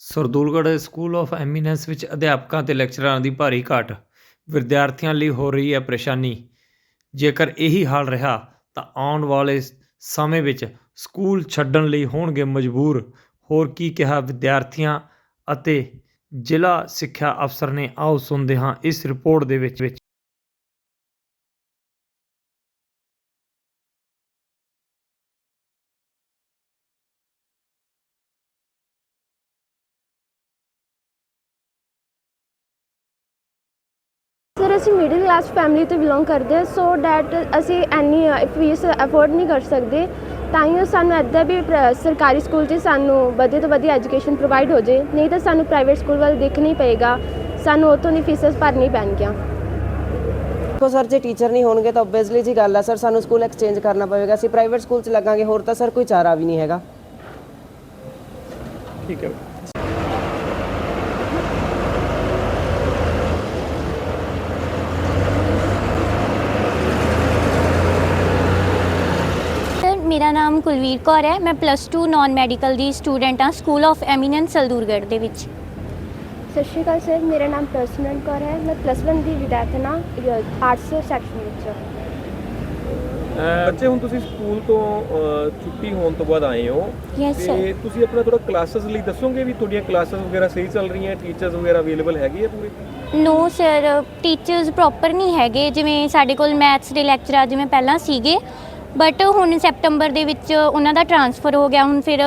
Sardulgarh school of eminence ਵਿੱਚ ਅਧਿਆਪਕਾਂ ਅਤੇ ਲੈਕਚਰਾਰਾਂ ਦੀ ਭਾਰੀ ਘਾਟ। ਵਿਦਿਆਰਥੀਆਂ ਲਈ ਹੋ ਰਹੀ ਹੈ ਪਰੇਸ਼ਾਨੀ। ਜੇਕਰ ਇਹੀ ਹਾਲ ਰਿਹਾ, ਤਾਂ ਆਉਣ ਵਾਲੇ ਸਮੇਂ ਵਿੱਚ ਸਕੂਲ ਛੱਡਣ ਲਈ ਹੋਣਗੇ ਮਜਬੂਰ। ਹੋਰ ਕੀ ਕਿਹਾ ਵਿਦਿਆਰਥੀਆਂ ਅਤੇ ਜ਼ਿਲ੍ਹਾ ਸਿੱਖਿਆ ਅਫਸਰ ਨੇ? ਆਓ ਸੁਣਦੇ ਹਾਂ ਇਸ ਰਿਪੋਰਟ ਦੇ ਵਿੱਚ। ਸਰ ਅਸੀਂ ਮਿਡਲ ਕਲਾਸ ਫੈਮਿਲੀ ਤੋਂ ਬਿਲੋਂਗ ਕਰਦੇ ਹਾਂ ਸੋ ਡੈਟ ਅਸੀਂ ਐਨੀ ਫੀਸ ਅਫੋਰਡ ਨਹੀਂ ਕਰ ਸਕਦੇ ਤਾਂ ਹੀ ਸਾਨੂੰ ਇੱਦਾਂ ਵੀ ਸਰਕਾਰੀ ਸਕੂਲ 'ਚ ਸਾਨੂੰ ਵਧੀਆ ਤੋਂ ਵਧੀਆ ਐਜੂਕੇਸ਼ਨ ਪ੍ਰੋਵਾਈਡ ਹੋ ਜੇ। ਨਹੀਂ ਤਾਂ ਸਾਨੂੰ ਪ੍ਰਾਈਵੇਟ ਸਕੂਲ ਵੱਲ ਦੇਖਣਾ ਹੀ ਪਏਗਾ। ਸਾਨੂੰ ਉਤੋਂ ਦੀ ਫੀਸਸ ਭਰਨੀ ਪੈਣਗੀਆਂ। ਦੇਖੋ ਸਰ ਜੇ ਟੀਚਰ ਨਹੀਂ ਹੋਣਗੇ ਤਾਂ ਓਬਵੀਅਸਲੀ ਜੀ ਗੱਲ ਆ ਸਰ ਸਾਨੂੰ ਸਕੂਲ ਐਕਸਚੇਂਜ ਕਰਨਾ ਪਵੇਗਾ। ਅਸੀਂ ਪ੍ਰਾਈਵੇਟ ਸਕੂਲ 'ਚ ਲੱਗਾਂਗੇ ਹੋਰ ਤਾਂ ਸਰ ਕੋਈ ਚਾਰਾ ਵੀ ਨਹੀਂ ਹੈਗਾ। ਠੀਕ ਹੈ ਸਰ ਮੇਰਾ ਨਾਮ ਕੁਲਵੀਰ ਕੌਰ ਹੈ। ਮੈਂ ਪਲੱਸ 2 ਨਾਨ ਮੈਡੀਕਲ ਦੀ ਸਟੂਡੈਂਟ ਹਾਂ ਸਕੂਲ ਆਫ ਐਮੀਨੈਂਸ ਸਲਦੂਰਗੜ੍ਹ ਦੇ ਵਿੱਚ। ਸਤਿ ਸ਼੍ਰੀ ਅਕਾਲ ਸਰ ਮੇਰਾ ਨਾਮ ਪ੍ਰਸਨਨ ਕੌਰ ਹੈ। ਮੈਂ ਪਲੱਸ 1 ਦੀ ਵਿਦਿਆਰਥਣ ਹਾਂ ਆਰਟਸ ਸੈਕਸ਼ਨ ਵਿੱਚ। ਬੱਚੇ ਹੁਣ ਤੁਸੀਂ ਸਕੂਲ ਤੋਂ ਅਹ, ਛੁੱਟੀ ਹੋਣ ਤੋਂ ਬਾਅਦ ਆਏ ਹੋ। Yes, sir. ਤੁਸੀਂ ਆਪਣਾ ਥੋੜਾ ਕਲਾਸਿਸ ਲਈ ਦੱਸੋਗੇ ਵੀ ਤੁਹਾਡੀਆਂ ਕਲਾਸਿਸ ਵਗੈਰਾ ਸਹੀ ਚੱਲ ਰਹੀਆਂ ਟੀਚਰਸ ਵਗੈਰਾ ਅਵੇਲੇਬਲ ਹੈਗੇ ਆ ਪੂਰੇ? ਨੋ ਸਰ ਟੀਚਰਸ ਪ੍ਰੋਪਰ ਨਹੀਂ ਹੈਗੇ। ਜਿਵੇਂ ਸਾਡੇ ਕੋਲ ਮੈਥਸ ਦੇ ਲੈਕਚਰ ਜਿਵੇਂ ਪਹਿਲਾਂ ਸੀਗੇ ਬਟ ਹੁਣ ਸੈਪਟੰਬਰ ਦੇ ਵਿੱਚ ਉਹਨਾਂ ਦਾ ਟਰਾਂਸਫਰ ਹੋ ਗਿਆ ਹੁਣ ਫਿਰ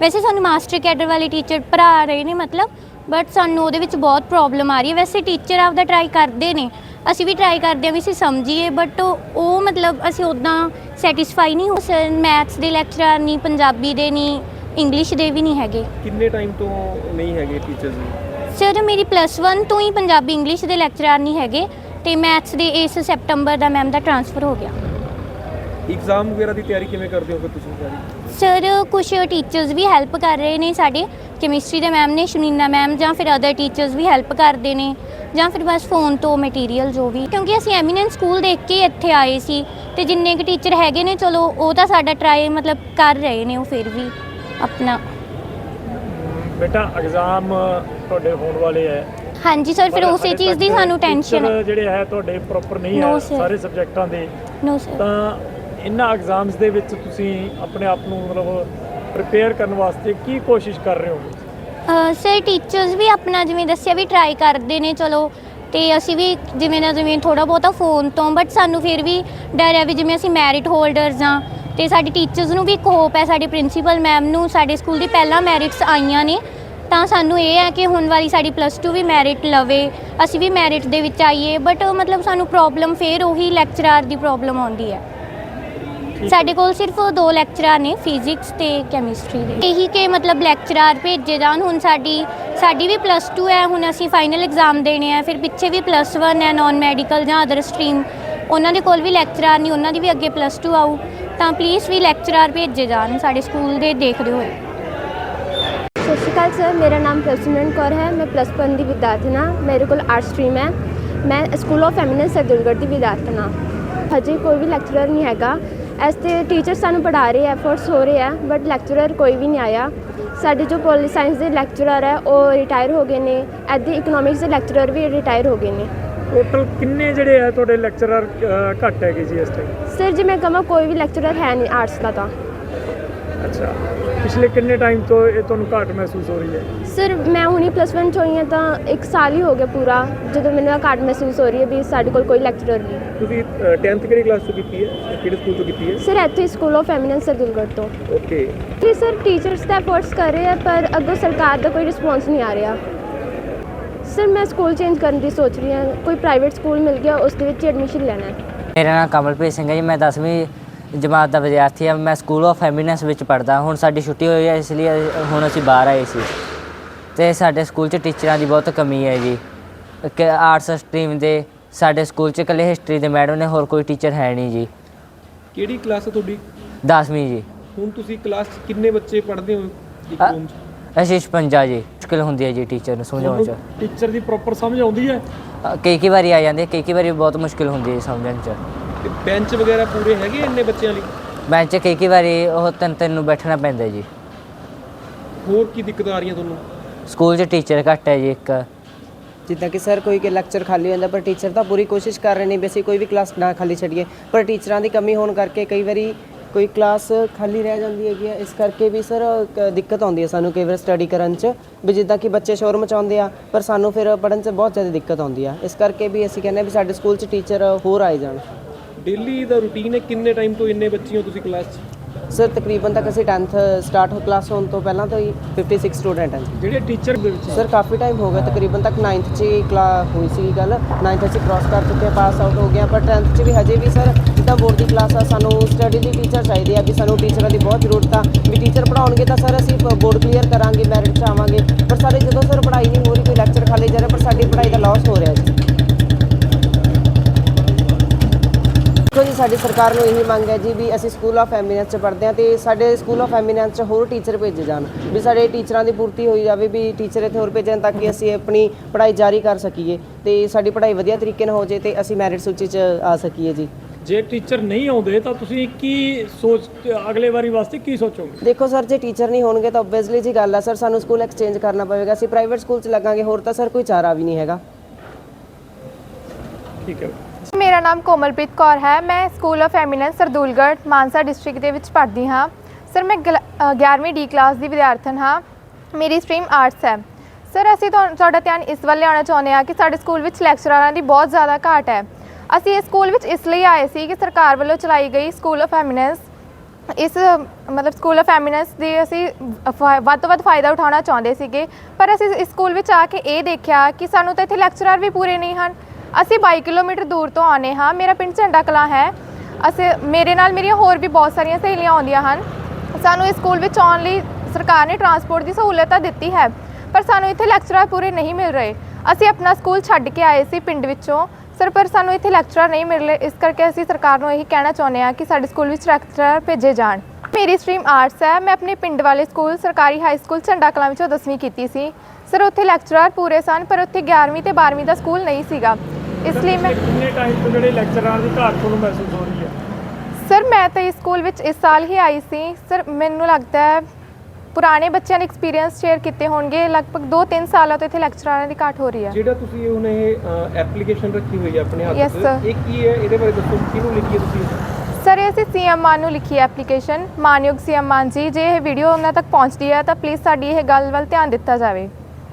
ਵੈਸੇ ਸਾਨੂੰ ਮਾਸਟਰ ਕੈਡਰ ਵਾਲੇ ਟੀਚਰ ਪੜ੍ਹਾ ਰਹੇ ਨੇ ਮਤਲਬ ਬਟ ਸਾਨੂੰ ਉਹਦੇ ਵਿੱਚ ਬਹੁਤ ਪ੍ਰੋਬਲਮ ਆ ਰਹੀ ਹੈ। ਵੈਸੇ ਟੀਚਰ ਆਪਦਾ ਟਰਾਈ ਕਰਦੇ ਨੇ ਅਸੀਂ ਵੀ ਟਰਾਈ ਕਰਦੇ ਹਾਂ ਵੀ ਅਸੀਂ ਸਮਝੀਏ ਬਟ ਉਹ ਮਤਲਬ ਅਸੀਂ ਉਦਾਂ ਸੈਟੀਸਫਾਈ ਨਹੀਂ ਹੋ ਸਰ ਮੈਥਸ ਦੇ ਲੈਕਚਰ ਨਹੀਂ ਪੰਜਾਬੀ ਦੇ ਨਹੀਂ ਇੰਗਲਿਸ਼ ਦੇ ਵੀ ਨਹੀਂ ਹੈਗੇ। ਕਿੰਨੇ ਟਾਈਮ ਤੋਂ ਨਹੀਂ ਹੈਗੇ ਟੀਚਰਸ ਸਰ ਮੇਰੀ ਪਲੱਸ 1 ਤੋਂ ਹੀ ਪੰਜਾਬੀ ਇੰਗਲਿਸ਼ ਦੇ ਲੈਕਚਰਰ ਨਹੀਂ ਹੈਗੇ ਤੇ ਮੈਥਸ ਦੇ ਇਸ ਸੈਪਟੰਬਰ ਦਾ ਮੈਮ ਦਾ ਟਰਾਂਸਫਰ ਹੋ ਗਿਆ। ਐਗਜ਼ਾਮ ਵਗੈਰਾ ਦੀ ਤਿਆਰੀ ਕਿਵੇਂ ਕਰਦੇ ਹੋ ਫਿਰ ਤੁਸੀਂ ਸਾਰੀ? ਸਰ ਕੁਝ ਟੀਚਰਸ ਵੀ ਹੈਲਪ ਕਰ ਰਹੇ ਨੇ ਸਾਡੇ ਕੈਮਿਸਟਰੀ ਦੇ ਮੈਮ ਨੇ ਸ਼ਨੀਨਾ ਮੈਮ ਜਾਂ ਫਿਰ ਅਦਰ ਟੀਚਰਸ ਵੀ ਹੈਲਪ ਕਰਦੇ ਨੇ ਜਾਂ ਫਿਰ ਬਸ ਫੋਨ ਤੋਂ ਮਟੀਰੀਅਲ ਜੋ ਵੀ। ਕਿਉਂਕਿ ਅਸੀਂ ਐਮੀਨੈਂਸ ਸਕੂਲ ਦੇਖ ਕੇ ਇੱਥੇ ਆਏ ਸੀ ਤੇ ਜਿੰਨੇ ਕੁ ਟੀਚਰ ਹੈਗੇ ਨੇ ਚਲੋ ਉਹ ਤਾਂ ਸਾਡਾ ਟਰਾਈ ਮਤਲਬ ਕਰ ਰਹੇ ਨੇ ਉਹ ਫਿਰ ਵੀ ਆਪਣਾ। ਬੇਟਾ ਐਗਜ਼ਾਮ ਤੁਹਾਡੇ ਹੋਣ ਵਾਲੇ ਹੈ। ਹਾਂਜੀ ਸਰ ਫਿਰ ਪਰ ਉਸੇ ਹਾਲੇ ਚੀਜ਼ ਦੀ ਤੱਕ ਸਾਨੂੰ ਟੈਨਸ਼ਨ teacher ਹੈ ਜਿਹੜੇ ਹੈ ਤੁਹਾਡੇ ਪ੍ਰੋਪਰ ਨਹੀਂ No, ਹੈ sir. ਸਾਰੇ ਸਬਜੈਕਟਾਂ ਦੇ। ਨੋ ਸਰ ਤਾਂ ਇਹਨਾਂ ਐਗਜ਼ਾਮਸ ਦੇ ਵਿੱਚ ਤੁਸੀਂ ਆਪਣੇ ਆਪ ਨੂੰ ਮਤਲਬ ਪ੍ਰਿਪੇਅਰ ਕਰਨ ਵਾਸਤੇ ਕੀ ਕੋਸ਼ਿਸ਼ ਕਰ ਰਹੇ ਹੋ? ਸਰ ਟੀਚਰਸ ਵੀ ਆਪਣਾ ਜਿਵੇਂ ਦੱਸਿਆ ਵੀ ਟਰਾਈ ਕਰਦੇ ਨੇ, ਚਲੋ, ਤੇ ਅਸੀਂ ਵੀ ਜਿਵੇਂ ਨਾ ਜਿਵੇਂ ਥੋੜਾ ਬਹੁਤਾ ਫੋਨ ਤੋਂ ਬਟ ਸਾਨੂੰ ਫਿਰ ਵੀ ਡਰ ਹੈ ਵੀ ਜਿਵੇਂ ਅਸੀਂ ਮੈਰਿਟ ਹੋਲਡਰਸ ਆ ਤੇ ਸਾਡੇ ਟੀਚਰਸ ਨੂੰ ਵੀ ਇੱਕ ਹੋਪ ਹੈ, ਸਾਡੇ ਪ੍ਰਿੰਸੀਪਲ ਮੈਮ ਨੂੰ, ਸਾਡੇ ਸਕੂਲ ਦੀ ਪਹਿਲਾਂ ਮੈਰਿਟਸ ਆਈਆਂ ਨੇ, ਤਾਂ ਸਾਨੂੰ ਇਹ ਹੈ ਕਿ ਹੁਣ ਵਾਲੀ ਸਾਡੀ ਪਲੱਸ 2 ਵੀ ਮੈਰਿਟ ਲਵੇ, ਅਸੀਂ ਵੀ ਮੈਰਿਟ ਦੇ ਵਿੱਚ ਆਈਏ ਬਟ ਮਤਲਬ ਸਾਨੂੰ ਪ੍ਰੋਬਲਮ ਫਿਰ ਉਹੀ ਲੈਕਚਰਰ ਦੀ ਪ੍ਰੋਬਲਮ ਆਉਂਦੀ ਹੈ। ਸਾਡੇ ਕੋਲ ਸਿਰਫ ਦੋ ਲੈਕਚਰਰ ਨੇ ਫਿਜ਼ਿਕਸ ਤੇ ਕੈਮਿਸਟਰੀ ਦੇ। ਇਹੀ ਕਿ ਮਤਲਬ ਲੈਕਚਰਰ ਭੇਜੇ ਜਾਣ ਹੁਣ ਸਾਡੀ ਸਾਡੀ ਵੀ ਪਲੱਸ 2 ਹੈ ਹੁਣ ਅਸੀਂ ਫਾਈਨਲ ਐਗਜ਼ਾਮ ਦੇਣੇ ਆ ਫਿਰ ਪਿੱਛੇ ਵੀ ਪਲੱਸ 1 ਹੈ ਨਾਨ ਮੈਡੀਕਲ ਜਾਂ ਅਦਰ ਸਟਰੀਮ ਉਹਨਾਂ ਦੇ ਕੋਲ ਵੀ ਲੈਕਚਰਰ ਨਹੀਂ ਉਹਨਾਂ ਦੀ ਵੀ ਅੱਗੇ ਪਲੱਸ 2 ਆਊ। ਤਾਂ ਪਲੀਜ਼ ਵੀ ਲੈਕਚਰਰ ਭੇਜੇ ਜਾਣ ਸਾਡੇ ਸਕੂਲ ਦੇ ਦੇਖਦੇ ਹੋਏ। ਸਤਿ ਸ਼੍ਰੀ ਅਕਾਲ ਸਰ ਮੇਰਾ ਨਾਮ ਪ੍ਰਸਨਨ ਕੌਰ ਹੈ ਮੈਂ ਪਲੱਸ 1 ਦੀ ਵਿਦਿਆਰਥਣ ਹਾਂ ਮੇਰੇ ਕੋਲ ਆਰਟ ਸਟਰੀਮ ਹੈ। ਮੈਂ ਸਕੂਲ ਆਫ ਐਮੀਨੈਂਸ ਸਰਦੂਲਗੜ੍ਹ ਦੀ ਵਿਦਿਆਰਥਣ। ਹਾਂ ਹਜੇ ਕੋਈ ਵੀ ਲੈਕਚਰਰ ਨਹੀਂ ਹੈਗਾ। ਐਸ ਤੇ ਟੀਚਰ ਸਾਨੂੰ ਪੜ੍ਹਾ ਰਹੇ ਐਫਰਟਸ ਹੋ ਰਹੇ ਆ ਬਟ ਲੈਕਚਰਰ ਕੋਈ ਵੀ ਨਹੀਂ ਆਇਆ। ਸਾਡੇ ਜੋ ਪੋਲੀ ਸਾਇੰਸ ਦੇ ਲੈਕਚਰਰ ਹੈ ਉਹ ਰਿਟਾਇਰ ਹੋ ਗਏ ਨੇ। ਐਦੇ ਇਕਨੋਮਿਕਸ ਦੇ ਲੈਕਚਰਰ ਵੀ ਰਿਟਾਇਰ ਹੋ ਗਏ ਨੇ। ਟੋਟਲ ਕਿੰਨੇ ਜਿਹੜੇ ਹੈ ਤੁਹਾਡੇ ਲੈਕਚਰਰ ਘੱਟ ਹੈਗੇ ਜੀ ਇਸ ਟਾਈਮ ਸਰ ਜੇ ਮੈਂ ਕਹਾਂ ਕੋਈ ਵੀ ਲੈਕਚਰਰ ਹੈ ਨਹੀਂ ਆਰਟਸ ਦਾ ਤਾਂ। ਅੱਛਾ। ਪਿਛਲੇ ਕਿੰਨੇ ਟਾਈਮ ਤੋਂ ਇਹ ਤੁਹਾਨੂੰ ਘਾਟ ਮਹਿਸੂਸ ਹੋ ਰਹੀ ਹੈ? ਸਰ ਮੈਂ ਹੁਣੀ ਪਲੱਸ 1 ਚ ਹੋਈ ਹਾਂ ਤਾਂ ਇੱਕ ਸਾਲ ਹੀ ਹੋ ਗਿਆ ਪੂਰਾ ਜਦੋਂ ਮੈਨੂੰ ਇਹ ਘਾਟ ਮਹਿਸੂਸ ਹੋ ਰਹੀ ਹੈ ਵੀ ਸਾਡੇ ਕੋਲ ਕੋਈ ਲੈਕਚਰਰ ਨਹੀਂ ਤੁਸੀਂ 10th ਕਿਹੜੀ ਕਲਾਸ ਤੋਂ ਕੀਤੀ ਹੈ? ਕਿਹੜੇ ਸਕੂਲ ਤੋਂ ਕੀਤੀ ਹੈ? ਸਰ ਇੱਥੇ ਸਕੂਲ ਆਫ ਐਮੀਨੈਂਸ ਸਰਦੂਲਗੜ੍ਹ ਤੋਂ। ਓਕੇ ਜੀ ਸਰ ਟੀਚਰਸ ਤਾਂ ਐਫਰਟਸ ਕਰ ਰਹੇ ਆ ਪਰ ਅੱਗੋਂ ਸਰਕਾਰ ਦਾ ਕੋਈ ਰਿਸਪੌਂਸ ਨਹੀਂ ਆ ਰਿਹਾ। ਸਰ ਮੈਂ ਸਕੂਲ ਚੇਂਜ ਕਰਨ ਦੀ ਸੋਚ ਰਹੀ ਹਾਂ ਕੋਈ ਪ੍ਰਾਈਵੇਟ ਸਕੂਲ ਮਿਲ ਗਿਆ ਉਸ ਦੇ ਵਿੱਚ ਐਡਮਿਸ਼ਨ ਲੈਣਾ ਹੈ। ਮੇਰਾ ਨਾਮ ਕਮਲਪ੍ਰੀਤ ਸਿੰਘ ਹੈ ਜੀ ਮੈਂ 10ਵੀਂ ਜਮਾਤ ਦਾ ਵਿਦਿਆਰਥੀ ਹਾਂ ਮੈਂ ਸਕੂਲ ਆਫ ਐਮੀਨੈਂਸ ਵਿੱਚ ਪੜ੍ਹਦਾ ਹੁਣ ਸਾਡੀ ਛੁੱਟੀ ਹੋਈ ਹੈ ਇਸ ਲਈ ਹੁਣ ਅਸੀਂ ਬਾਹਰ ਆਏ ਸੀ। ਤੇ ਸਾਡੇ ਸਕੂਲ 'ਚ ਟੀਚਰਾਂ ਦੀ ਬਹੁਤ ਕਮੀ ਹੈ ਜੀ। ਕਿ ਆਰਟਸ ਸਟਰੀਮ ਦੇ ਸਾਡੇ ਸਕੂਲ 'ਚ ਇਕੱਲੇ ਹਿਸਟਰੀ ਦੇ ਮੈਡਮ ਨੇ ਹੋਰ ਕੋਈ ਟੀਚਰ ਹੈ ਨਹੀਂ ਜੀ। ਕਿਹੜੀ ਕਲਾਸ ਹੈ ਤੁਹਾਡੀ? 10ਵੀਂ ਜੀ। ਹੁਣ ਤੁਸੀਂ ਕਲਾਸ 'ਚ ਕਿੰਨੇ ਬੱਚੇ ਪੜ੍ਹਦੇ ਹੋ ਇੱਕ ਅ- ਰੂਮ 'ਚ? ਅਸੀਂ 56 ਜੀ ਮੁਸ਼ਕਿਲ ਹੁੰਦੀ ਹੈ ਜੀ ਟੀਚਰ ਨੂੰ ਸਮਝਾਉਣ 'ਚ। ਟੀਚਰ ਦੀ ਪ੍ਰੋਪਰ ਸਮਝ ਆਉਂਦੀ ਹੈ? ਅ, ਕਈ ਕਈ ਵਾਰੀ ਆ ਜਾਂਦੀ ਹੈ ਕਈ ਕਈ ਵਾਰੀ ਬਹੁਤ ਮੁਸ਼ਕਿਲ ਹੁੰਦੀ ਹੈ ਸਮਝਣ 'ਚ। ਤੇ ਬੈਂਚ ਵਗੈਰਾ ਪੂਰੇ ਹੈਗੇ ਇੰਨੇ ਬੱਚਿਆਂ ਲਈ? ਬੈਂਚ 'ਚ ਕਈ ਕਈ ਵਾਰੀ ਉਹ ਤਿੰਨ ਤਿੰਨ ਨੂੰ ਬੈਠਣਾ ਪੈਂਦਾ ਜੀ। ਹੋਰ ਕੀ ਦਿੱਕਤ ਆ ਰਹੀਆਂ ਤੁਹਾਨੂੰ? ਸਕੂਲ 'ਚ ਟੀਚਰ ਘੱਟ ਹੈ ਜੀ ਇੱਕ। ਜਿੱਦਾਂ ਕਿ ਸਰ ਕੋਈ ਕਿ ਲੈਕਚਰ ਖਾਲੀ ਹੁੰਦਾ ਪਰ ਟੀਚਰ ਤਾਂ ਪੂਰੀ ਕੋਸ਼ਿਸ਼ ਕਰ ਰਹੇ ਨੇ ਵੀ ਅਸੀਂ ਕੋਈ ਵੀ ਕਲਾਸ ਨਾ ਖਾਲੀ ਛੱਡੀਏ। ਪਰ ਟੀਚਰਾਂ ਦੀ ਕਮੀ ਹੋਣ ਕਰਕੇ ਕਈ ਵਾਰੀ ਕੋਈ ਕਲਾਸ ਖਾਲੀ ਰਹਿ ਜਾਂਦੀ ਹੈਗੀ ਹੈ ਇਸ ਕਰਕੇ ਵੀ ਸਰ ਕ- ਦਿੱਕਤ ਆਉਂਦੀ ਹੈ ਸਾਨੂੰ ਕਈ ਵਾਰ ਸਟੱਡੀ ਕਰਨ 'ਚ। ਵੀ ਜਿੱਦਾਂ ਕਿ ਬੱਚੇ ਸ਼ੋਰ ਮਚਾਉਂਦੇ ਆ ਪਰ ਸਾਨੂੰ ਫਿਰ ਪੜ੍ਹਨ 'ਚ ਬਹੁਤ ਜ਼ਿਆਦਾ ਦਿੱਕਤ ਆਉਂਦੀ ਆ। ਇਸ ਕਰਕੇ ਵੀ ਅਸੀਂ ਕਹਿੰਦੇ ਹਾਂ ਵੀ ਸਾਡੇ ਸਕੂਲ 'ਚ ਟੀਚਰ ਹੋਰ ਆਏ ਜਾਣ। ਡੇਲੀ ਦਾ ਰੂਟੀਨ ਹੈ? ਕਿੰਨੇ ਟਾਈਮ ਤੋਂ ਇੰਨੇ ਬੱਚੇ ਹੋ ਤੁਸੀਂ ਕਲਾਸ 'ਚ? ਸਰ ਤਕਰੀਬਨ ਤੱਕ ਅਸੀਂ 10th ਸਟਾਰਟ ਹੋ ਕਲਾਸ ਹੋਣ ਤੋਂ ਪਹਿਲਾਂ ਤੋਂ ਹੀ 56 ਸਟੂਡੈਂਟ ਹਾਂ ਜਿਹੜੇ ਟੀਚਰ ਦੇ ਵਿੱਚ ਸਰ ਕਾਫੀ ਟਾਈਮ ਹੋ ਗਿਆ ਤਕਰੀਬਨ ਤੱਕ 9th 'ਚ ਹੀ ਕਲਾ ਹੋਈ ਸੀ ਗੱਲ। 9th 'ਚ ਕ੍ਰਾਸ ਕਰ ਚੁੱਕੇ ਪਾਸ ਆਊਟ ਹੋ ਗਿਆ ਪਰ 10th 'ਚ ਵੀ ਹਜੇ ਵੀ ਸਰ ਜਿੱਦਾਂ ਬੋਰਡ ਦੀ ਕਲਾਸ ਆ ਸਾਨੂੰ ਸਟੱਡੀ ਦੀ ਟੀਚਰ ਚਾਹੀਦੇ ਆ ਵੀ ਸਾਨੂੰ ਟੀਚਰਾਂ ਦੀ ਬਹੁਤ ਜ਼ਰੂਰਤ ਆ। ਵੀ ਟੀਚਰ ਪੜਾਉਣਗੇ ਤਾਂ ਸਰ ਅਸੀਂ ਬੋਰਡ ਕਲੀਅਰ ਕਰਾਂਗੇ ਮੈਰਿਟ 'ਚ ਆਵਾਂਗੇ ਪਰ ਸਾਡੇ ਜਦੋਂ ਸਰ ਪੜ੍ਹਾਈ ਨਹੀਂ ਹੋ ਰਹੀ ਕੋਈ ਲੈਕਚਰ ਖਾਲੀ ਜਾ ਰਿਹਾ ਪਰ ਸਾਡੀ ਪੜ੍ਹਾਈ ਦਾ ਲਾਸ ਹੋ ਰਿਹਾ ਜੀ ਦੇਖੋ ਜੀ ਸਾਡੀ ਸਰਕਾਰ ਨੂੰ ਇਹੀ ਮੰਗ ਹੈ ਜੀ ਵੀ ਅਸੀਂ ਸਕੂਲ ਆਫ ਐਮੀਨੈਂਸ ਚ ਪੜ੍ਹਦੇ ਹਾਂ ਤੇ ਸਾਡੇ ਸਕੂਲ ਆਫ ਐਮੀਨੈਂਸ ਚ ਹੋਰ ਟੀਚਰ ਭੇਜੇ ਜਾਣ ਵੀ ਸਾਡੇ ਟੀਚਰਾਂ ਦੀ ਪੂਰਤੀ ਹੋਈ ਜਾਵੇ ਵੀ ਟੀਚਰ ਇੱਥੇ ਹੋਰ ਭੇਜਣ ਤਾਂ ਕਿ ਅਸੀਂ ਆਪਣੀ ਪੜ੍ਹਾਈ ਜਾਰੀ ਕਰ ਸਕੀਏ ਤੇ ਸਾਡੀ ਪੜ੍ਹਾਈ ਵਧੀਆ ਤਰੀਕੇ ਨਾਲ ਹੋ ਜੇ ਤੇ ਅਸੀਂ ਮੈਰਿਟ ਸੂਚੀ ਚ ਆ ਸਕੀਏ ਜੀ। ਜੇ ਟੀਚਰ ਨਹੀਂ ਆਉਂਦੇ ਤਾਂ ਤੁਸੀਂ ਕੀ ਸੋਚ ਅਗਲੇ ਵਾਰੀ ਵਾਸਤੇ ਕੀ ਸੋਚੋਗੇ? ਦੇਖੋ ਸਰ ਜੇ ਟੀਚਰ ਨਹੀਂ ਹੋਣਗੇ ਤਾਂ ਓਬਵੀਅਸਲੀ ਜੀ ਗੱਲ ਆ ਸਰ ਸਾਨੂੰ ਸਕੂਲ ਐਕਸਚੇਂਜ ਕਰਨਾ ਪਵੇਗਾ। ਅਸੀਂ ਪ੍ਰਾਈਵੇਟ ਸਕੂਲ ਚ ਲੱਗਾਂਗੇ ਹੋਰ ਤਾਂ ਸਰ ਕੋਈ ਚਾਰਾ ਵੀ ਨਹੀਂ ਹੈਗਾ। ਠੀਕ ਹੈ। ਮੇਰਾ ਨਾਮ ਕੋਮਲਪ੍ਰੀਤ ਕੌਰ ਹੈ। ਮੈਂ school of eminence Sardulgarh Mansa district ਦੇ ਵਿੱਚ ਪੜ੍ਹਦੀ ਹਾਂ। ਸਰ ਮੈਂ ਗਲ- ਅ, 11ਵੀਂ ਡੀ ਕਲਾਸ ਦੀ ਵਿਦਿਆਰਥਣ ਹਾਂ। ਮੇਰੀ ਸਟਰੀਮ ਆਰਟਸ ਹੈ। ਸਰ ਅਸੀਂ ਤੁਹਾ- ਤੁਹਾਡਾ ਧਿਆਨ ਇਸ ਵੱਲ ਲਿਆਉਣਾ ਚਾਹੁੰਦੇ ਹਾਂ ਕਿ ਸਾਡੇ ਸਕੂਲ ਵਿੱਚ ਲੈਕਚਰਾਰਾਂ ਦੀ ਬਹੁਤ ਜ਼ਿਆਦਾ ਘਾਟ ਹੈ। ਅਸੀਂ ਇਸ ਸਕੂਲ ਵਿੱਚ ਇਸ ਲਈ ਆਏ ਸੀ ਕਿ ਸਰਕਾਰ ਵੱਲੋਂ ਚਲਾਈ ਗਈ ਸਕੂਲ ਆਫ ਐਮੀਨੈਂਸ ਇਸ ਮਤਲਬ ਸਕੂਲ ਆਫ ਐਮੀਨੈਂਸ ਦੇ ਅਸੀਂ ਫਾ- ਵੱਧ ਤੋਂ ਵੱਧ ਫਾਇਦਾ ਉਠਾਉਣਾ ਚਾਹੁੰਦੇ ਸੀਗੇ। ਪਰ ਅਸੀਂ ਇਸ ਸਕੂਲ ਵਿੱਚ ਆ ਕੇ ਇਹ ਦੇਖਿਆ ਕਿ ਸਾਨੂੰ ਤਾਂ ਇੱਥੇ ਲੈਕਚਰਰ ਵੀ ਪੂਰੇ ਨਹੀਂ ਹਨ। ਅਸੀਂ 22 ਕਿਲੋਮੀਟਰ ਦੂਰ ਤੋਂ ਆਨੇ ਹਾਂ। ਮੇਰਾ ਪਿੰਡ ਝੰਡਾ ਕਲਾਂ ਹੈ। ਅਸੀਂ, ਮੇਰੇ ਨਾਲ ਮੇਰੀਆਂ ਹੋਰ ਵੀ ਬਹੁਤ ਸਾਰੀਆਂ ਸਹੇਲੀਆਂ ਆਉਂਦੀਆਂ ਹਨ। ਸਾਨੂੰ ਇਸ ਸਕੂਲ ਵਿੱਚ ਆਉਣ ਲਈ ਸਰਕਾਰ ਨੇ ਟਰਾਂਸਪੋਰਟ ਦੀ ਸਹੂਲਤ ਤਾਂ ਦਿੱਤੀ ਹੈ, ਪਰ ਸਾਨੂੰ ਇੱਥੇ ਲੈਕਚਰਰ ਪੂਰੇ ਨਹੀਂ ਮਿਲ ਰਹੇ। ਅਸੀਂ ਆਪਣਾ ਸਕੂਲ ਛੱਡ ਕੇ ਆਏ ਸੀ ਪਿੰਡ ਵਿੱਚੋਂ। ਸਰ, ਪਰ ਸਾਨੂੰ ਇੱਥੇ ਲੈਕਚਰਰ ਨਹੀਂ ਮਿਲ ਰਹੇ। ਇਸ ਕਰਕੇ ਅਸੀਂ ਸਰਕਾਰ ਨੂੰ ਇਹੀ ਕਹਿਣਾ ਚਾਹੁੰਦੇ ਹਾਂ ਕਿ ਸਾਡੇ ਸਕੂਲ ਵਿੱਚ ਲੈਕਚਰਰ ਭੇਜੇ ਜਾਣ। ਮੇਰੀ ਸਟਰੀਮ ਆਰਟਸ ਹੈ। ਮੈਂ ਆਪਣੇ ਪਿੰਡ ਵਾਲੇ ਸਕੂਲ, ਸਰਕਾਰੀ ਹਾਈ ਸਕੂਲ ਝੰਡਾ ਕਲਾਂ ਵਿੱਚੋਂ 10ਵੀਂ ਕੀਤੀ ਸੀ। ਸਰ, ਉੱਥੇ ਲੈਕਚਰਰ ਪੂਰੇ ਸਨ, ਪਰ ਉੱਥੇ 11ਵੀਂ ਤੇ 12ਵੀਂ ਦਾ ਸਕੂਲ ਨਹੀਂ ਸੀਗਾ। ਇਸ ਲਈ ਮੈਂ ਕਿੰਨੇ ਟਾਈਮ ਤੋਂ ਜਿਹੜੇ ਲੈਕਚਰਾਂ ਦੀ ਘਾਟ ਤੁਹਾਨੂੰ ਮਹਿਸੂਸ ਹੋ ਰਹੀ ਹੈ? ਸਰ ਮੈਂ ਤਾਂ ਇਸ ਸਕੂਲ ਵਿੱਚ ਇਸ ਸਾਲ ਹੀ ਆਈ ਸੀ। ਸਰ ਮੈਨੂੰ ਲੱਗਦਾ ਹੈ ਪੁਰਾਣੇ ਬੱਚਿਆਂ ਨੇ ਐਕਸਪੀਰੀਅੰਸ ਸ਼ੇਅਰ ਕੀਤੇ ਹੋਣਗੇ। ਲਗਭਗ 2-3 ਸਾਲਾਂ ਤੋਂ ਇੱਥੇ ਲੈਕਚਰਾਰਾਂ ਦੀ ਘਾਟ ਹੋ ਰਹੀ ਹੈ। ਜਿਹੜਾ ਤੁਸੀਂ ਹੁਣ ਇਹ ਐਪਲੀਕੇਸ਼ਨ ਰੱਖੀ ਹੋਈ ਹੈ ਆਪਣੇ ਹੱਥ 'ਚ sir. ਇਹ ਕੀ ਹੈ? ਇਹਦੇ ਬਾਰੇ ਦੱਸੋ ਕਿਹਨੂੰ ਲਿਖੀ ਹੈ ਤੁਸੀਂ? ਸਰ ਇਹ ਅਸੀਂ ਸੀਐਮ ਮਾਨ ਨੂੰ ਲਿਖੀ ਐਪਲੀਕੇਸ਼ਨ ਮਾਨਯੋਗ ਸੀਐਮ ਮਾਨ ਜੀ ਜੇ ਇਹ ਵੀਡੀਓ ਉਹਨਾਂ ਤੱਕ ਪਹੁੰਚਦੀ ਹੈ ਤਾਂ ਪਲੀਜ਼ ਸਾਡੀ ਇਹ ਗੱਲ ਵੱਲ ਧਿਆਨ ਦਿੱਤਾ ਜਾਵੇ।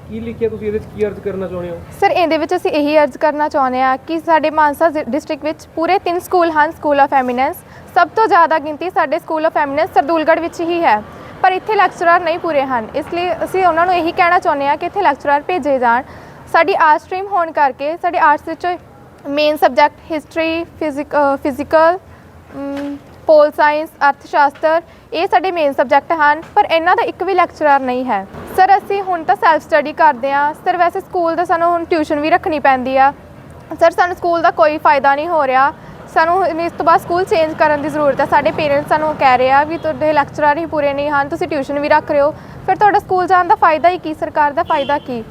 ਕੀ ਲਿਖਿਆ ਤੁਸੀਂ ਇਹਦੇ 'ਚ ਕੀ ਅਰਜ਼ ਕਰਨਾ ਚਾਹੁੰਦੇ ਹੋ? ਸਰ, ਇਹਦੇ ਵਿੱਚ ਅਸੀਂ ਇਹੀ ਅਰਜ਼ ਕਰਨਾ ਚਾਹੁੰਦੇ ਹਾਂ ਕਿ ਸਾਡੇ ਮਾਨਸਾ ਡਿਸਟ੍ਰਿਕਟ ਵਿੱਚ ਪੂਰੇ ਤਿੰਨ ਸਕੂਲ ਹਨ ਸਕੂਲ ਆਫ ਐਮੀਨੈਂਸ ਸਭ ਤੋਂ ਜ਼ਿਆਦਾ ਗਿਣਤੀ ਸਾਡੇ ਸਕੂਲ ਆਫ ਐਮੀਨੈਂਸ ਸਰਦੂਲਗੜ੍ਹ ਵਿੱਚ ਹੀ ਹੈ, ਪਰ ਇੱਥੇ ਲੈਕਚਰਰ ਨਹੀਂ ਪੂਰੇ ਹਨ। ਇਸ ਲਈ ਅਸੀਂ ਉਹਨਾਂ ਨੂੰ ਇਹੀ ਕਹਿਣਾ ਚਾਹੁੰਦੇ ਹਾਂ ਕਿ ਇੱਥੇ ਲੈਕਚਰਰ ਭੇਜੇ ਜਾਣ। ਸਾਡੀ ਆਰਟਸ ਸਟਰੀਮ ਹੋਣ ਕਰਕੇ ਸਾਡੇ ਆਰਟਸ ਵਿੱਚ main subject history physical pol science ਅਰਥ ਸ਼ਾਸਤਰ, ਇਹ ਸਾਡੇ ਮੇਨ ਸਬਜੈਕਟ ਹਨ, ਪਰ ਇਹਨਾਂ ਦਾ ਇੱਕ ਵੀ ਲੈਕਚਰਰ ਨਹੀਂ ਹੈ। ਸਰ ਅਸੀਂ ਹੁਣ ਤਾਂ ਸੈਲਫ ਸਟੱਡੀ ਕਰਦੇ ਹਾਂ। ਸਰ ਵੈਸੇ ਸਕੂਲ ਦਾ ਸਾਨੂੰ ਹੁਣ ਟਿਊਸ਼ਨ ਵੀ ਰੱਖਣੀ ਪੈਂਦੀ ਆ। ਸਰ ਸਾਨੂੰ ਸਕੂਲ ਦਾ ਕੋਈ ਫਾਇਦਾ ਨਹੀਂ ਹੋ ਰਿਹਾ। ਸਾਨੂੰ ਇਸ ਤੋਂ ਬਾਅਦ ਸਕੂਲ ਚੇਂਜ ਕਰਨ ਦੀ ਜ਼ਰੂਰਤ ਹੈ ਸਾਡੇ ਪੇਰੈਂਟਸ ਸਾਨੂੰ ਕਹਿ ਰਹੇ ਆ ਵੀ ਤੁਹਾਡੇ ਲੈਕਚਰਰ ਹੀ ਪੂਰੇ ਨਹੀਂ ਹਨ, ਤੁਸੀਂ ਟਿਊਸ਼ਨ ਵੀ ਰੱਖ ਰਹੇ ਹੋ। ਫਿਰ ਤੁਹਾਡਾ ਸਕੂਲ ਜਾਣ ਦਾ ਫਾਇਦਾ ਹੀ ਕੀ? ਸਰਕਾਰ ਦਾ ਫਾਇਦਾ ਕੀ?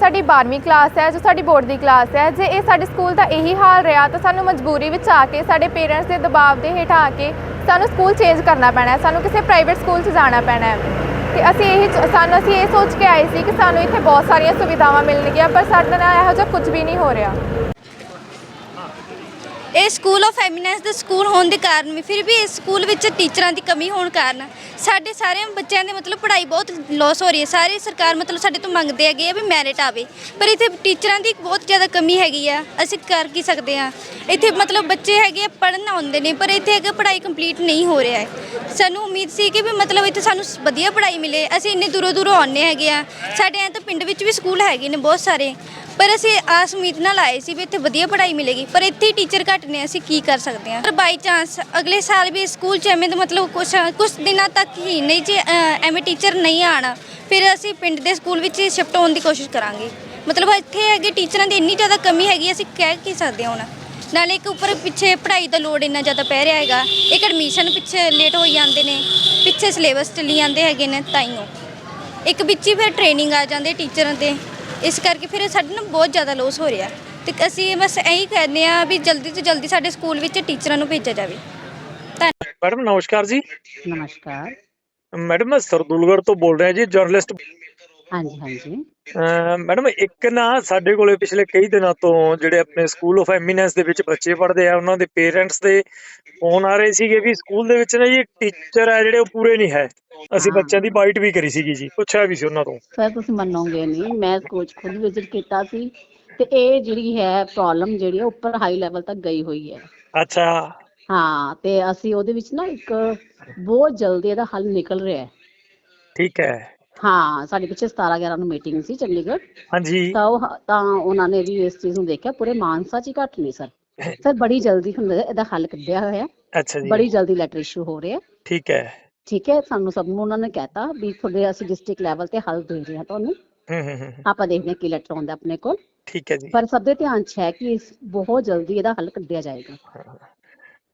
ਸਾਡੀ 12ਵੀਂ ਕਲਾਸ ਹੈ, ਜੋ ਸਾਡੀ ਬੋਰਡ ਦੀ ਕਲਾਸ ਹੈ। ਜੇ ਇਹ ਸਾਡੇ ਸਕੂਲ ਦਾ ਇਹੀ ਹਾਲ ਰਿਹਾ, ਤਾਂ ਸਾਨੂੰ ਮਜਬੂਰੀ ਵਿੱਚ ਆ ਕੇ, ਸਾਡੇ ਪੇਰੈਂਟਸ ਦੇ ਦਬਾਅ ਦੇ ਹੇਠ ਆ ਕੇ ਸਾਨੂੰ ਸਕੂਲ ਚੇਂਜ ਕਰਨਾ ਪੈਣਾ ਹੈ। ਸਾਨੂੰ ਕਿਸੇ ਪ੍ਰਾਈਵੇਟ ਸਕੂਲ 'ਚ ਜਾਣਾ ਪੈਣਾ ਹੈ। ਤੇ ਅਸੀਂ ਇਹ ਸਾਨੂੰ ਅਸੀਂ ਇਹ ਸੋਚ ਕੇ ਆਏ ਸੀ ਕਿ ਸਾਨੂੰ ਇੱਥੇ ਬਹੁਤ ਸਾਰੀਆਂ ਸੁਵਿਧਾਵਾਂ ਮਿਲਣਗੀਆਂ, ਪਰ ਸਾਡੇ ਨਾਲ ਇਹੋ ਜਿਹਾ ਕੁਝ ਵੀ ਨਹੀਂ ਹੋ ਰਿਹਾ। ਇਹ ਸਕੂਲ ਆਫ ਐਮੀਨੈਂਸ ਦਾ ਸਕੂਲ ਹੋਣ ਦੇ ਕਾਰਨ ਵੀ, ਫਿਰ ਵੀ ਇਸ ਸਕੂਲ ਵਿੱਚ ਟੀਚਰਾਂ ਦੀ ਕਮੀ ਹੋਣ ਕਾਰਨ ਸਾਡੇ ਸਾਰੇ ਬੱਚਿਆਂ ਦੇ ਮਤਲਬ ਪੜ੍ਹਾਈ ਬਹੁਤ ਲਾਸ ਹੋ ਰਹੀ ਹੈ। ਸਾਰੀ ਸਰਕਾਰ ਮਤਲਬ ਸਾਡੇ ਤੋਂ ਮੰਗਦੇ ਹੈਗੇ ਆ ਵੀ ਮੈਰਿਟ ਆਵੇ, ਪਰ ਇੱਥੇ ਟੀਚਰਾਂ ਦੀ ਬਹੁਤ ਜ਼ਿਆਦਾ ਕਮੀ ਹੈਗੀ ਆ, ਅਸੀਂ ਕਰ ਕੀ ਸਕਦੇ ਆ? ਇੱਥੇ ਮਤਲਬ ਬੱਚੇ ਹੈਗੇ ਆ, ਪੜ੍ਹਨ ਆਉਂਦੇ ਨੇ, ਪਰ ਇੱਥੇ ਹੈਗਾ ਪੜ੍ਹਾਈ ਕੰਪਲੀਟ ਨਹੀਂ ਹੋ ਰਿਹਾ ਹੈ। ਸਾਨੂੰ ਉਮੀਦ ਸੀ ਕਿ ਵੀ ਮਤਲਬ ਇੱਥੇ ਸਾਨੂੰ ਵਧੀਆ ਪੜ੍ਹਾਈ ਮਿਲੇ, ਅਸੀਂ ਇੰਨੇ ਦੂਰੋਂ ਦੂਰੋਂ ਆਉਂਦੇ ਹੈਗੇ ਆ। ਸਾਡੇ ਐਂ ਤਾਂ ਪਿੰਡ ਵਿੱਚ ਵੀ ਸਕੂਲ ਹੈਗੇ ਨੇ ਬਹੁਤ ਸਾਰੇ ਪਰ ਅਸੀਂ ਆਸ ਉਮੀਦ ਨਾਲ ਆਏ ਸੀ ਵੀ ਇੱਥੇ ਵਧੀਆ ਪੜ੍ਹਾਈ ਮਿਲੇਗੀ ਪਰ ਇੱਥੇ ਹੀ ਟੀਚਰ ਘੱਟ ਨੇ ਅਸੀਂ ਕੀ ਕਰ ਸਕਦੇ ਹਾਂ? ਪਰ ਬਾਈ ਚਾਂਸ ਅਗਲੇ ਸਾਲ ਵੀ ਸਕੂਲ 'ਚ ਐਵੇਂ ਦਾ ਮਤਲਬ ਕੁਛ ਕੁਛ ਦਿਨਾਂ ਤੱਕ ਹੀ ਨਹੀਂ ਜੇ ਅ, ਐਵੇਂ ਟੀਚਰ ਨਹੀਂ ਆਣਾ ਫਿਰ ਅਸੀਂ ਪਿੰਡ ਦੇ ਸਕੂਲ ਵਿੱਚ ਸ਼ਿਫਟ ਹੋਣ ਦੀ ਕੋਸ਼ਿਸ਼ ਕਰਾਂਗੇ। ਮਤਲਬ ਇੱਥੇ ਹੈਗੇ ਟੀਚਰਾਂ ਦੀ ਇੰਨੀ ਜ਼ਿਆਦਾ ਕਮੀ ਹੈਗੀ ਅਸੀਂ ਕਹਿ ਕੀ ਸਕਦੇ ਹਾਂ ਹੁਣ? ਨਾਲੇ ਇੱਕ ਉੱਪਰ ਪਿੱਛੇ ਪੜ੍ਹਾਈ ਦਾ ਲੋਡ ਇੰਨਾ ਜ਼ਿਆਦਾ ਪੈ ਰਿਹਾ ਹੈਗਾ ਇੱਕ ਐਡਮਿਸ਼ਨ ਪਿੱਛੇ ਲੇਟ ਹੋਈ ਜਾਂਦੇ ਨੇ ਪਿੱਛੇ ਸਿਲੇਬਸ ਚੱਲੀ ਜਾਂਦੇ ਹੈਗੇ ਨੇ ਤਾਈਓ। ਇੱਕ ਵਿੱਚ ਹੀ ਫਿਰ ਟ੍ਰੇਨਿੰਗ ਆ ਜਾਂਦੇ ਟੀਚਰਾਂ ਤੇ ਇਸ ਕਰਕੇ ਫਿਰ ਸਾਡੇ ਨਾਲ ਬਹੁਤ ਜ਼ਿਆਦਾ ਲੋਸ ਹੋ ਰਿਹਾ। ਤੇ ਅਸੀਂ ਬਸ ਇਹੀ ਕਹਿੰਦੇ ਆ ਵੀ ਜਲਦੀ ਤੋਂ ਜਲਦੀ ਸਾਡੇ ਸਕੂਲ ਵਿੱਚ ਟੀਚਰਾਂ ਨੂੰ ਭੇਜਿਆ ਜਾਵੇ। ਮੈਡਮ ਨਮਸਕਾਰ ਜੀ। ਨਮਸਕਾਰ। ਮੈਡਮ ਮੈਂ ਸਰਦੂਲਗੜ੍ਹ ਤੋਂ ਬੋਲ ਰਿਹਾ ਜੀ ਜਰਨਲਿਸਟ। ਹਾਂਜੀ ਹਾਂਜੀ। ਮੈਡਮ ਇੱਕ ਨਾ ਸਾਡੇ ਕੋਲੇ ਪਿਛਲੇ ਕਈ ਦਿਨਾਂ ਤੋਂ ਜਿਹੜੇ ਆਪਣੇ ਸਕੂਲ ਆਫ ਐਮੀਨੈਂਸ ਦੇ ਵਿੱਚ ਬੱਚੇ ਪੜ੍ਹਦੇ ਆ ਉਹਨਾਂ ਦੇ ਪੇਰੈਂਟਸ ਦੇ ਫੋਨ ਆ ਰਹੇ ਸੀਗੇ ਵੀ ਸਕੂਲ ਦੇ ਵਿੱਚ ਨਾ ਜੀ ਟੀਚਰ ਆ ਜਿਹੜੇ ਉਹ ਪੂਰੇ ਨਹੀਂ ਹੈ। ਅਸੀਂ। ਬੱਚਿਆਂ ਦੀ ਬਾਈਟ ਵੀ ਕਰੀ ਸੀਗੀ ਜੀ ਪੁੱਛਿਆ ਵੀ ਸੀ ਉਹਨਾਂ ਤੋਂ। ਸਰ ਤੁਸੀਂ ਮੰਨੋਗੇ ਨਹੀਂ ਮੈਂ ਸਕੂਲ 'ਚ ਖੁਦ ਵਿਜ਼ਿਟ ਕੀਤਾ ਸੀ ਤੇ ਇਹ ਜਿਹੜੀ ਹੈ ਪ੍ਰੋਬਲਮ ਜਿਹੜੀ ਹੈ ਉੱਪਰ ਹਾਈ ਲੈਵਲ ਤੱਕ ਗਈ ਹੋਈ ਹੈ। ਅੱਛਾ। ਹਾਂ ਤੇ ਅਸੀਂ ਉਹਦੇ ਵਿੱਚ ਨਾ ਇੱਕ ਬਹੁਤ ਜਲਦੀ ਇਹਦਾ ਹੱਲ ਨਿਕਲ ਰਿਹਾ ਹੈ। ਠੀਕ ਹੈ। ਹਾਂ ਸਾਡੇ ਪਿੱਛੇ 17 11 ਨੂੰ ਮੀਟਿੰਗ ਸੀ ਚੰਡੀਗੜ੍ਹ। ਹਾਂਜੀ। ਤਾਂ ਉਹ ਤਾਂ ਉਹਨਾਂ ਨੇ ਵੀ ਇਸ ਚੀਜ਼ ਨੂੰ ਦੇਖਿਆ ਪੂਰੇ ਮਾਨਸਾ 'ਚ ਹੀ ਘੱਟ ਨਹੀਂ ਸਰ। ਸਰ ਬੜੀ ਜਲਦੀ ਹੁਣ ਇਹਦਾ ਹੱਲ ਕੱਢਿਆ ਹੋਇਆ। ਅੱਛਾ ਜੀ। ਬੜੀ ਜਲਦੀ ਲੈਟਰ ਇਸ਼ੂ ਹੋ ਰਿਹਾ। ਠੀਕ ਹੈ। ਠੀਕ ਹੈ ਸਾਨੂੰ ਸਭ ਨੂੰ ਉਹਨਾਂ ਨੇ ਕਹਿਤਾ ਵੀ ਤੁਹਾਡੇ ਅਸੀਂ ਡਿਸਟ੍ਰਿਕਟ ਲੈਵਲ ਤੇ ਹੱਲ ਦੇ ਰਹੇ ਹਾਂ ਤੁਹਾਨੂੰ। ਹੂੰ ਹੂੰ ਹੂੰ ਆਪਾਂ ਦੇਖਦੇ ਹਾਂ ਕੀ ਲੈਟਰ ਆਉਂਦਾ ਆਪਣੇ ਕੋਲ। ਠੀਕ ਹੈ ਜੀ। ਪਰ ਸਭ ਦੇ ਧਿਆਨ 'ਚ ਹੈ ਕਿ ਇਸ ਬਹੁਤ ਜਲਦੀ ਇਹਦਾ ਹੱਲ ਕੱਢਿਆ ਜਾਏਗਾ।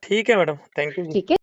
ਠੀਕ ਹੈ ਮੈਡਮ ਥੈਂਕ ਯੂ ਜੀ। ਠੀਕ ਹੈ।